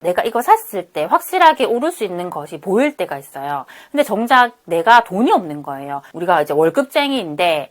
내가 이거 샀을 때 확실하게 오를 수 있는 것이 보일 때가 있어요. 근데 정작 내가 돈이 없는 거예요. 우리가 이제 월급쟁이인데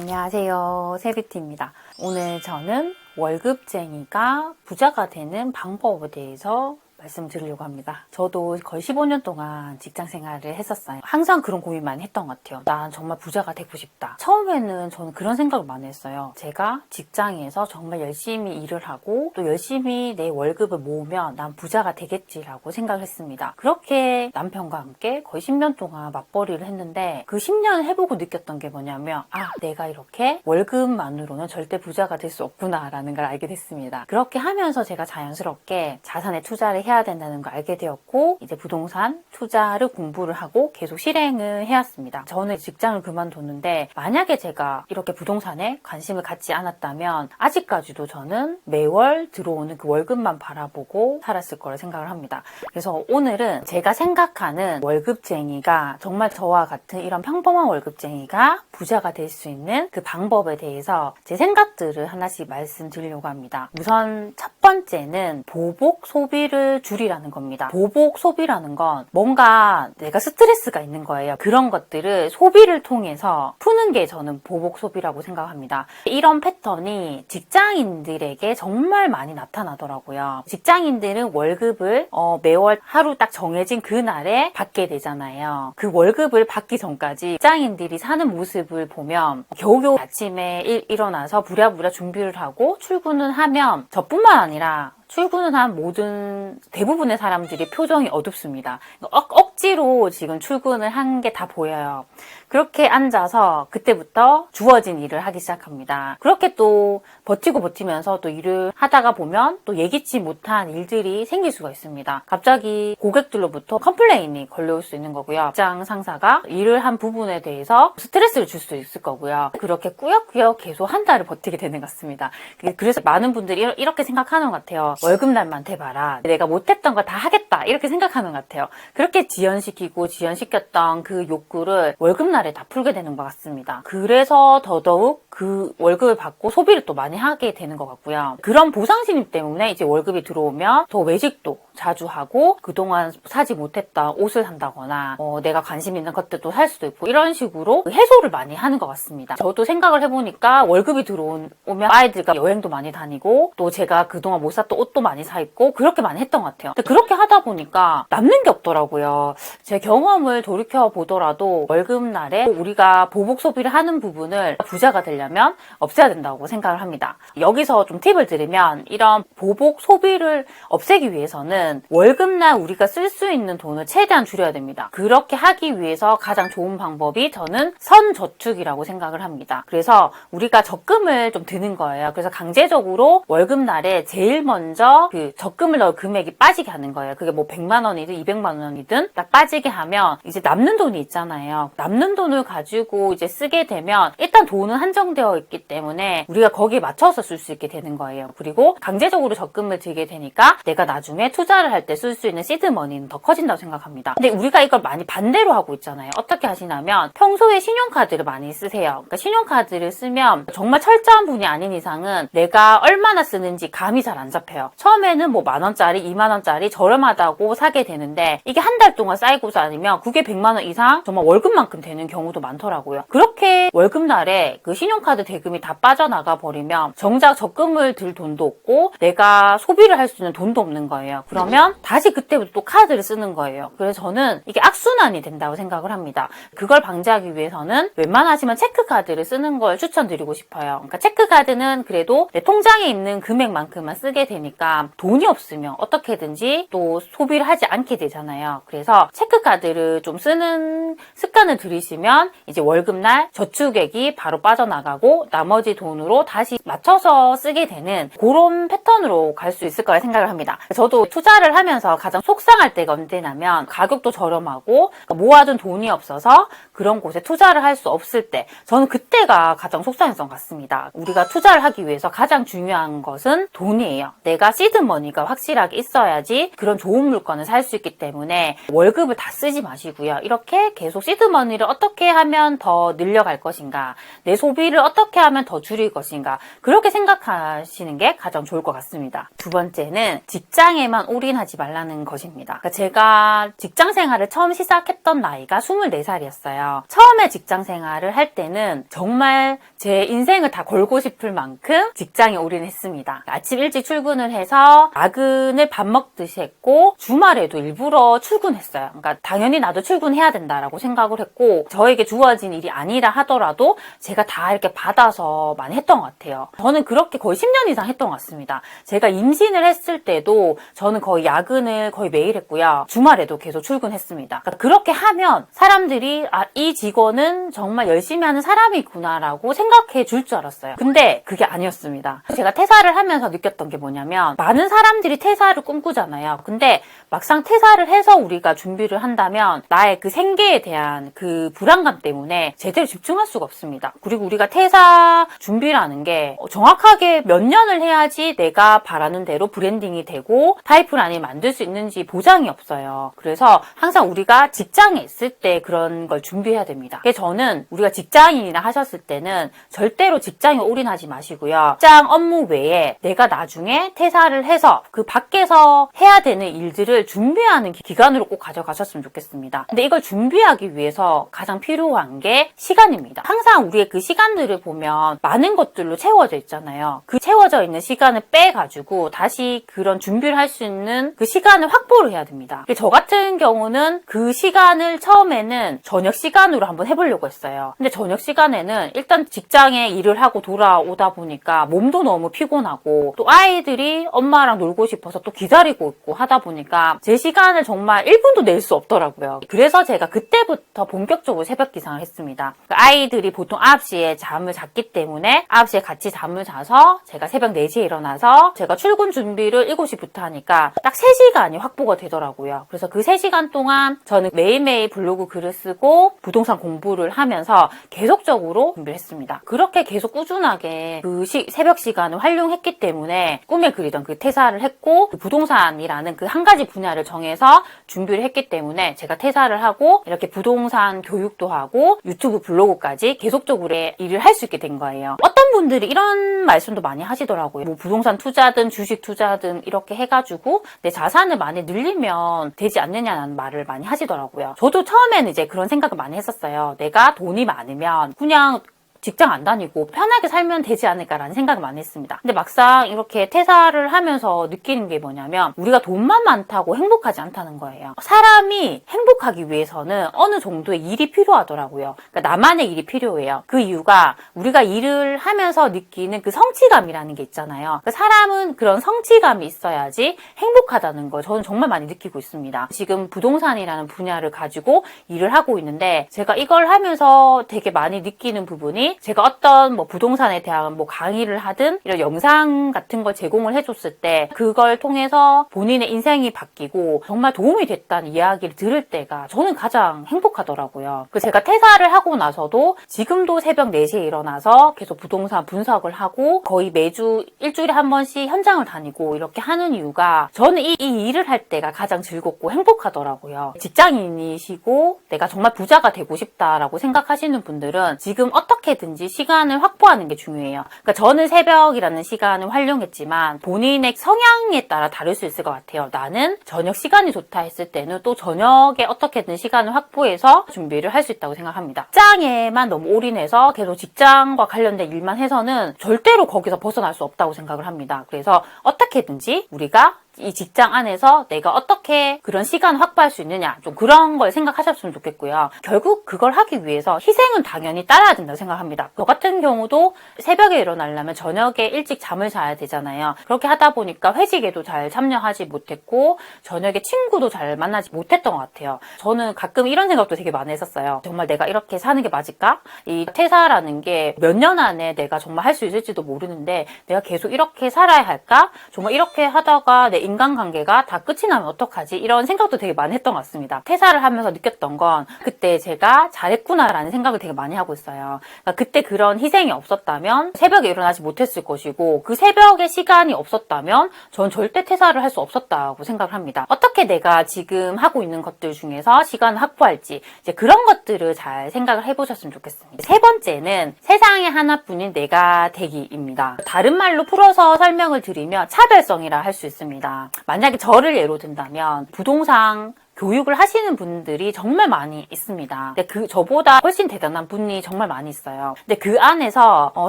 안녕하세요. 세비티입니다. 오늘 저는 월급쟁이가 부자가 되는 방법에 대해서 말씀드리려고 합니다. 저도 거의 15년 동안 직장 생활을 했었어요. 항상 그런 고민 많이 했던 것 같아요. 난 정말 부자가 되고 싶다. 처음에는 저는 그런 생각을 많이 했어요. 제가 직장에서 정말 열심히 일을 하고 또 열심히 내 월급을 모으면 난 부자가 되겠지라고 생각을 했습니다. 그렇게 남편과 함께 거의 10년 동안 맞벌이를 했는데 그 10년 해보고 느꼈던 게 뭐냐면 아 내가 이렇게 월급만으로는 절대 부자가 될 수 없구나라는 걸 알게 됐습니다. 그렇게 하면서 제가 자연스럽게 자산에 투자를 해야 된다는 걸 알게 되었고 이제 부동산 투자를 공부를 하고 계속 실행을 해왔습니다. 저는 직장을 그만뒀는데 만약에 제가 이렇게 부동산에 관심을 갖지 않았다면 아직까지도 저는 매월 들어오는 그 월급만 바라보고 살았을 거라 생각을 합니다. 그래서 오늘은 제가 생각하는 월급쟁이가 정말 저와 같은 이런 평범한 월급쟁이가 부자가 될 수 있는 그 방법에 대해서 제 생각들을 하나씩 말씀드리려고 합니다. 우선 첫 번째는 보복 소비를 줄이라는 겁니다. 보복 소비라는 건 뭔가 내가 스트레스가 있는 거예요. 그런 것들을 소비를 통해서 푸는 게 저는 보복 소비라고 생각합니다. 이런 패턴이 직장인들에게 정말 많이 나타나더라고요. 직장인들은 월급을 어, 매월 하루 딱 정해진 그날에 받게 되잖아요. 그 월급을 받기 전까지 직장인들이 사는 모습을 보면 겨우겨우 아침에 일, 일어나서 부랴부랴 준비를 하고 출근을 하면 저뿐만 아니라 아니라 출근을 한 모든 대부분의 사람들이 표정이 어둡습니다. 억, 억지로 지금 출근을 한 게 다 보여요. 그렇게 앉아서 그때부터 주어진 일을 하기 시작합니다. 그렇게 또 버티고 버티면서 또 일을 하다가 보면 또 예기치 못한 일들이 생길 수가 있습니다. 갑자기 고객들로부터 컴플레인이 걸려올 수 있는 거고요. 직장 상사가 일을 한 부분에 대해서 스트레스를 줄 수 있을 거고요. 그렇게 꾸역꾸역 계속 한 달을 버티게 되는 것 같습니다. 그래서 많은 분들이 이렇게 생각하는 것 같아요. 월급날만 돼봐라. 내가 못했던 거 다 하겠다. 이렇게 생각하는 것 같아요. 그렇게 지연시키고 지연시켰던 그 욕구를 월급날에 다 풀게 되는 것 같습니다. 그래서 더더욱 그 월급을 받고 소비를 또 많이 하게 되는 것 같고요. 그런 보상심리 때문에 이제 월급이 들어오면 더 외식도 자주 하고 그동안 사지 못했던 옷을 산다거나 어, 내가 관심 있는 것들도 살 수도 있고 이런 식으로 해소를 많이 하는 것 같습니다. 저도 생각을 해보니까 월급이 들어오면 아이들과 여행도 많이 다니고 또 제가 그동안 못 샀던 옷도 많이 사 입고 그렇게 많이 했던 것 같아요. 근데 그렇게 하다 보니까 남는 게 없더라고요. 제 경험을 돌이켜 보더라도 월급날에 우리가 보복 소비를 하는 부분을 부자가 되려면 없애야 된다고 생각을 합니다. 여기서 좀 팁을 드리면 이런 보복 소비를 없애기 위해서는 월급날 우리가 쓸 수 있는 돈을 최대한 줄여야 됩니다. 그렇게 하기 위해서 가장 좋은 방법이 저는 선저축이라고 생각을 합니다. 그래서 우리가 적금을 좀 드는 거예요. 그래서 강제적으로 월급날에 제일 먼저 그 적금을 넣을 금액이 빠지게 하는 거예요. 그게 뭐 100만 원이든 200만 원이든 딱 빠지게 하면 이제 남는 돈이 있잖아요. 남는 돈을 가지고 이제 쓰게 되면 일단 돈은 한정되어 있기 때문에 우리가 거기에 맞춰서 쓸 수 있게 되는 거예요. 그리고 강제적으로 적금을 들게 되니까 내가 나중에 투자를 할 때 쓸 수 있는 시드머니는 더 커진다고 생각합니다. 근데 우리가 이걸 많이 반대로 하고 있잖아요. 어떻게 하시냐면 평소에 신용카드를 많이 쓰세요. 그러니까 신용카드를 쓰면 정말 철저한 분이 아닌 이상은 내가 얼마나 쓰는지 감이 잘 안 잡혀요. 처음에는 뭐 만 원짜리, 이만 원짜리 저렴하다고 사게 되는데 이게 한 달 동안 쌓이고 쌓이면 그게 100만 원 이상 정말 월급만큼 되는 경우도 많더라고요. 그렇게 월급날에 그 신용카드 대금이 다 빠져나가 버리면 정작 적금을 들 돈도 없고 내가 소비를 할 수 있는 돈도 없는 거예요. 그러면 다시 그때부터 또 카드를 쓰는 거예요. 그래서 저는 이게 악순환이 된다고 생각을 합니다. 그걸 방지하기 위해서는 웬만하시면 체크카드를 쓰는 걸 추천드리고 싶어요. 그러니까 체크카드는 그래도 내 통장에 있는 금액만큼만 쓰게 되니까 돈이 없으면 어떻게든지 또 소비를 하지 않게 되잖아요. 그래서 체크카드를 좀 쓰는 습관을 들이시면 이제 월급날 저축액이 바로 빠져나가고 나머지 돈으로 다시 맞춰서 쓰게 되는 그런 패턴으로 갈 수 있을 거라 생각을 합니다. 저도 투자 퇴사를 하면서 가장 속상할 때가 언제냐면 가격도 저렴하고 모아둔 돈이 없어서 그런 곳에 투자를 할 수 없을 때 저는 그때가 가장 속상했던 것 같습니다. 우리가 투자를 하기 위해서 가장 중요한 것은 돈이에요. 내가 시드머니가 확실하게 있어야지 그런 좋은 물건을 살 수 있기 때문에 월급을 다 쓰지 마시고요. 이렇게 계속 시드머니를 어떻게 하면 더 늘려갈 것인가 내 소비를 어떻게 하면 더 줄일 것인가 그렇게 생각하시는 게 가장 좋을 것 같습니다. 두 번째는 직장에만 올인하지 말라는 것입니다. 그러니까 제가 직장 생활을 처음 시작했던 나이가 24살이었어요. 처음에 직장 생활을 할 때는 정말 제 인생을 다 걸고 싶을 만큼 직장에 올인했습니다. 아침 일찍 출근을 해서 야근을 밥 먹듯이 했고 주말에도 일부러 출근했어요. 그러니까 당연히 나도 출근해야 된다라고 생각을 했고 저에게 주어진 일이 아니라 하더라도 제가 다 이렇게 받아서 많이 했던 것 같아요. 저는 그렇게 거의 10년 이상 했던 것 같습니다. 제가 임신을 했을 때도 저는 거의 야근을 거의 매일 했고요. 주말에도 계속 출근했습니다. 그러니까 그렇게 하면 사람들이 아, 이 직원은 정말 열심히 하는 사람이구나라고 생각해 줄 줄 알았어요. 근데 그게 아니었습니다. 제가 퇴사를 하면서 느꼈던 게 뭐냐면 많은 사람들이 퇴사를 꿈꾸잖아요. 근데 막상 퇴사를 해서 우리가 준비를 한다면 나의 그 생계에 대한 그 불안감 때문에 제대로 집중할 수가 없습니다. 그리고 우리가 퇴사 준비라는 게 정확하게 몇 년을 해야지 내가 바라는 대로 브랜딩이 되고 파이프라인을 만들 수 있는지 보장이 없어요. 그래서 항상 우리가 직장에 있을 때 그런 걸 준비해야 됩니다. 그래서 저는 우리가 직장인이나 하셨을 때는 절대로 직장에 올인하지 마시고요. 직장 업무 외에 내가 나중에 퇴사 를 해서 그 밖에서 해야 되는 일들을 준비하는 기- 기간으로 꼭 가져가셨으면 좋겠습니다. 근데 이걸 준비하기 위해서 가장 필요한 게 시간입니다. 항상 우리의 그 시간들을 보면 많은 것들로 채워져 있잖아요. 그 채워져 있는 시간을 빼가지고 다시 그런 준비를 할 수 있는 그 시간을 확보를 해야 됩니다. 저 같은 경우는 그 시간을 처음에는 저녁 시간으로 한번 해보려고 했어요. 근데 저녁 시간에는 일단 직장에 일을 하고 돌아오다 보니까 몸도 너무 피곤하고 또 아이들이 엄마랑 놀고 싶어서 또 기다리고 있고 하다 보니까 제 시간을 정말 1분도 낼 수 없더라고요. 그래서 제가 그때부터 본격적으로 새벽 기상을 했습니다. 그 아이들이 보통 9시에 잠을 잤기 때문에 9시에 같이 잠을 자서 제가 새벽 4시에 일어나서 제가 출근 준비를 7시부터 하니까 딱 3시간이 확보가 되더라고요. 그래서 그 3시간 동안 저는 매일매일 블로그 글을 쓰고 부동산 공부를 하면서 계속적으로 준비를 했습니다. 그렇게 계속 꾸준하게 그 시- 새벽 시간을 활용했기 때문에 꿈에 그리던 그 퇴사를 했고 그 부동산이라는 그 한 가지 분야를 정해서 준비를 했기 때문에 제가 퇴사를 하고 이렇게 부동산 교육도 하고 유튜브 블로그까지 계속적으로 일을 할 수 있게 된 거예요. 어떤 분들이 이런 말씀도 많이 하시더라고요. 뭐 부동산 투자든 주식 투자든 이렇게 해가지고 내 자산을 많이 늘리면 되지 않느냐는 말을 많이 하시더라고요. 저도 처음에는 이제 그런 생각을 많이 했었어요. 내가 돈이 많으면 그냥 직장 안 다니고 편하게 살면 되지 않을까라는 생각을 많이 했습니다. 근데 막상 이렇게 퇴사를 하면서 느끼는 게 뭐냐면 우리가 돈만 많다고 행복하지 않다는 거예요. 사람이 행복하기 위해서는 어느 정도의 일이 필요하더라고요. 그러니까 나만의 일이 필요해요. 그 이유가 우리가 일을 하면서 느끼는 그 성취감이라는 게 있잖아요. 그러니까 사람은 그런 성취감이 있어야지 행복하다는 걸 저는 정말 많이 느끼고 있습니다. 지금 부동산이라는 분야를 가지고 일을 하고 있는데 제가 이걸 하면서 되게 많이 느끼는 부분이 제가 어떤 뭐 부동산에 대한 뭐 강의를 하든 이런 영상 같은 걸 제공을 해줬을 때 그걸 통해서 본인의 인생이 바뀌고 정말 도움이 됐다는 이야기를 들을 때가 저는 가장 행복하더라고요. 그 제가 퇴사를 하고 나서도 지금도 새벽 4시에 일어나서 계속 부동산 분석을 하고 거의 매주 일주일에 한 번씩 현장을 다니고 이렇게 하는 이유가 저는 이, 이 일을 할 때가 가장 즐겁고 행복하더라고요. 직장인이시고 내가 정말 부자가 되고 싶다라고 생각하시는 분들은 지금 어떻게 든지 시간을 확보하는 게 중요해요. 그러니까 저는 새벽이라는 시간을 활용했지만 본인의 성향에 따라 다를 수 있을 것 같아요. 나는 저녁 시간이 좋다 했을 때는 또 저녁에 어떻게든 시간을 확보해서 준비를 할 수 있다고 생각합니다. 직장에만 너무 올인해서 계속 직장과 관련된 일만 해서는 절대로 거기서 벗어날 수 없다고 생각을 합니다. 그래서 어떻게든지 우리가 이 직장 안에서 내가 어떻게 그런 시간을 확보할 수 있느냐 좀 그런 걸 생각하셨으면 좋겠고요. 결국 그걸 하기 위해서 희생은 당연히 따라야 된다고 생각합니다. 저 같은 경우도 새벽에 일어나려면 저녁에 일찍 잠을 자야 되잖아요. 그렇게 하다 보니까 회식에도 잘 참여하지 못했고 저녁에 친구도 잘 만나지 못했던 것 같아요. 저는 가끔 이런 생각도 되게 많이 했었어요. 정말 내가 이렇게 사는 게 맞을까? 이 퇴사라는 게 몇 년 안에 내가 정말 할 수 있을지도 모르는데 내가 계속 이렇게 살아야 할까? 정말 이렇게 하다가 내 인간관계가 다 끝이 나면 어떡하지? 이런 생각도 되게 많이 했던 것 같습니다. 퇴사를 하면서 느꼈던 건 그때 제가 잘했구나라는 생각을 되게 많이 하고 있어요. 그러니까 그때 그런 희생이 없었다면 새벽에 일어나지 못했을 것이고 그 새벽에 시간이 없었다면 전 절대 퇴사를 할 수 없었다고 생각을 합니다. 어떻게 내가 지금 하고 있는 것들 중에서 시간을 확보할지 이제 그런 것들을 잘 생각을 해보셨으면 좋겠습니다. 세 번째는 세상에 하나뿐인 내가 되기입니다. 다른 말로 풀어서 설명을 드리면 차별성이라 할 수 있습니다. 만약에 저를 예로 든다면 부동산 교육을 하시는 분들이 정말 많이 있습니다. 근데 그 저보다 훨씬 대단한 분이 정말 많이 있어요. 근데 그 안에서 어,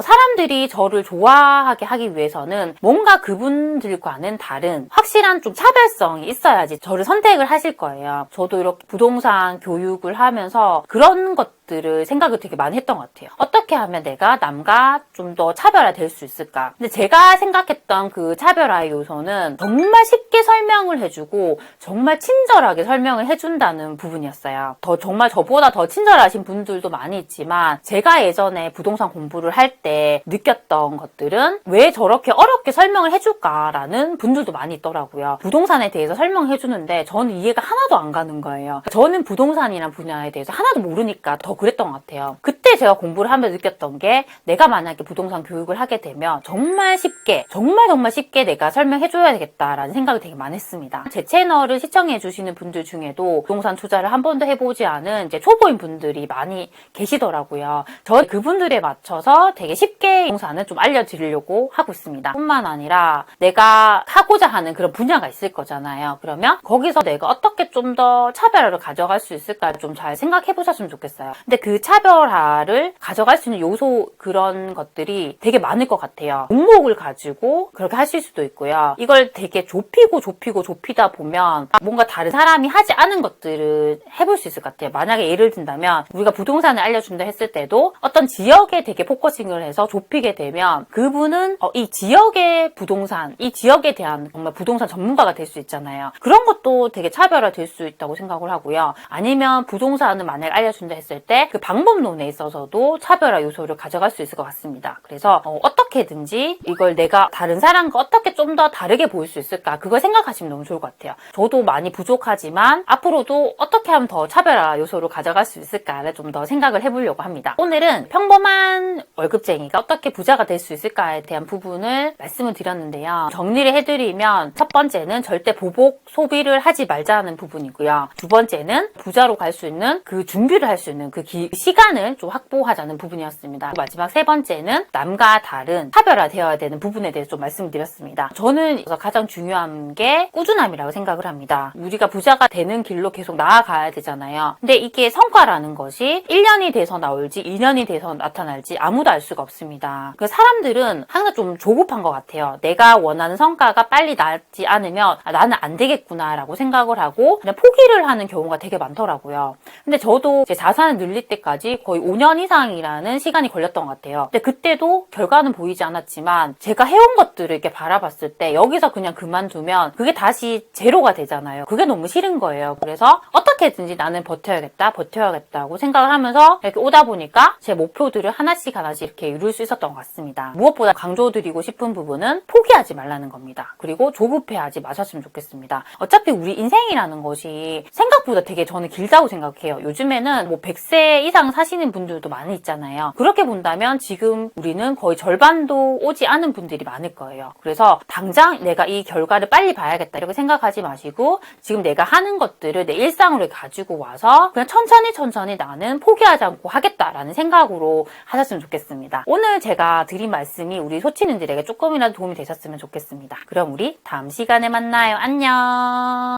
사람들이 저를 좋아하게 하기 위해서는 뭔가 그분들과는 다른 확실한 좀 차별성이 있어야지 저를 선택을 하실 거예요. 저도 이렇게 부동산 교육을 하면서 그런 것 들을 생각을 되게 많이 했던 것 같아요. 어떻게 하면 내가 남과 좀 더 차별화 될 수 있을까? 근데 제가 생각했던 그 차별화의 요소는 정말 쉽게 설명을 해주고 정말 친절하게 설명을 해준다는 부분이었어요. 더 정말 저보다 더 친절하신 분들도 많이 있지만 제가 예전에 부동산 공부를 할 때 느꼈던 것들은 왜 저렇게 어렵게 설명을 해줄까라는 분들도 많이 있더라고요. 부동산에 대해서 설명해 주는데 저는 이해가 하나도 안 가는 거예요. 저는 부동산이란 분야에 대해서 하나도 모르니까 더 그랬던 것 같아요. 그 때 제가 공부를 하면서 느꼈던 게 내가 만약에 부동산 교육을 하게 되면 정말 쉽게 정말 정말 쉽게 내가 설명해 줘야 되겠다라는 생각을 되게 많이 했습니다. 제 채널을 시청해 주시는 분들 중에도 부동산 투자를 한 번도 해보지 않은 이제 초보인 분들이 많이 계시더라고요. 저 그분들에 맞춰서 되게 쉽게 부동산을 좀 알려드리려고 하고 있습니다. 뿐만 아니라 내가 하고자 하는 그런 분야가 있을 거잖아요. 그러면 거기서 내가 어떻게 좀 더 차별화를 가져갈 수 있을까 좀 잘 생각해 보셨으면 좋겠어요. 근데 그 차별화 를 가져갈 수 있는 요소 그런 것들이 되게 많을 것 같아요. 목목을 가지고 그렇게 하실 수도 있고요. 이걸 되게 좁히고 좁히고 좁히다 보면 뭔가 다른 사람이 하지 않은 것들을 해볼 수 있을 것 같아요. 만약에 예를 든다면 우리가 부동산을 알려준다 했을 때도 어떤 지역에 되게 포커싱을 해서 좁히게 되면 그분은 어, 이 지역의 부동산, 이 지역에 대한 정말 부동산 전문가가 될 수 있잖아요. 그런 것도 되게 차별화 될 수 있다고 생각을 하고요. 아니면 부동산을 만약에 알려준다 했을 때 그 방법론에 있어서 도 차별화 요소를 가져갈 수 있을 것 같습니다. 그래서 어, 어떻게든지 이걸 내가 다른 사람과 어떻게 좀 더 다르게 보일 수 있을까 그걸 생각하시면 너무 좋을 것 같아요. 저도 많이 부족하지만 앞으로도 어떻게 하면 더 차별화 요소를 가져갈 수 있을까를 좀 더 생각을 해보려고 합니다. 오늘은 평범한 월급쟁이가 어떻게 부자가 될 수 있을까에 대한 부분을 말씀을 드렸는데요. 정리를 해드리면 첫 번째는 절대 보복 소비를 하지 말자는 부분이고요. 두 번째는 부자로 갈 수 있는 그 준비를 할 수 있는 그 기- 시간을 좀 확 보하자는 부분이었습니다. 마지막 세 번째는 남과 다른 차별화되어야 되는 부분에 대해서 좀 말씀드렸습니다. 저는 가장 중요한 게 꾸준함이라고 생각을 합니다. 우리가 부자가 되는 길로 계속 나아가야 되잖아요. 근데 이게 성과라는 것이 1년이 돼서 나올지 2년이 돼서 나타날지 아무도 알 수가 없습니다. 그 사람들은 항상 좀 조급한 것 같아요. 내가 원하는 성과가 빨리 나지 않으면 아, 나는 안 되겠구나라고 생각을 하고 그냥 포기를 하는 경우가 되게 많더라고요. 근데 저도 제 자산을 늘릴 때까지 거의 5년 이상이라는 시간이 걸렸던 것 같아요. 근데 그때도 결과는 보이지 않았지만 제가 해온 것들을 이렇게 바라봤을 때 여기서 그냥 그만두면 그게 다시 제로가 되잖아요. 그게 너무 싫은 거예요. 그래서 어떻게든지 나는 버텨야겠다, 버텨야겠다고 생각을 하면서 이렇게 오다 보니까 제 목표들을 하나씩 하나씩 이렇게 이룰 수 있었던 것 같습니다. 무엇보다 강조드리고 싶은 부분은 포기하지 말라는 겁니다. 그리고 조급해하지 마셨으면 좋겠습니다. 어차피 우리 인생이라는 것이 생각보다 되게 저는 길다고 생각해요. 요즘에는 뭐 100세 이상 사시는 분들도 많이 있잖아요. 그렇게 본다면 지금 우리는 거의 절반도 오지 않은 분들이 많을 거예요. 그래서 당장 내가 이 결과를 빨리 봐야겠다 이렇게 생각하지 마시고 지금 내가 하는 것들을 내 일상으로 가지고 와서 그냥 천천히 천천히 나는 포기하지 않고 하겠다라는 생각으로 하셨으면 좋겠습니다. 오늘 제가 드린 말씀이 우리 소치는들에게 조금이라도 도움이 되셨으면 좋겠습니다. 그럼 우리 다음 시간에 만나요. 안녕.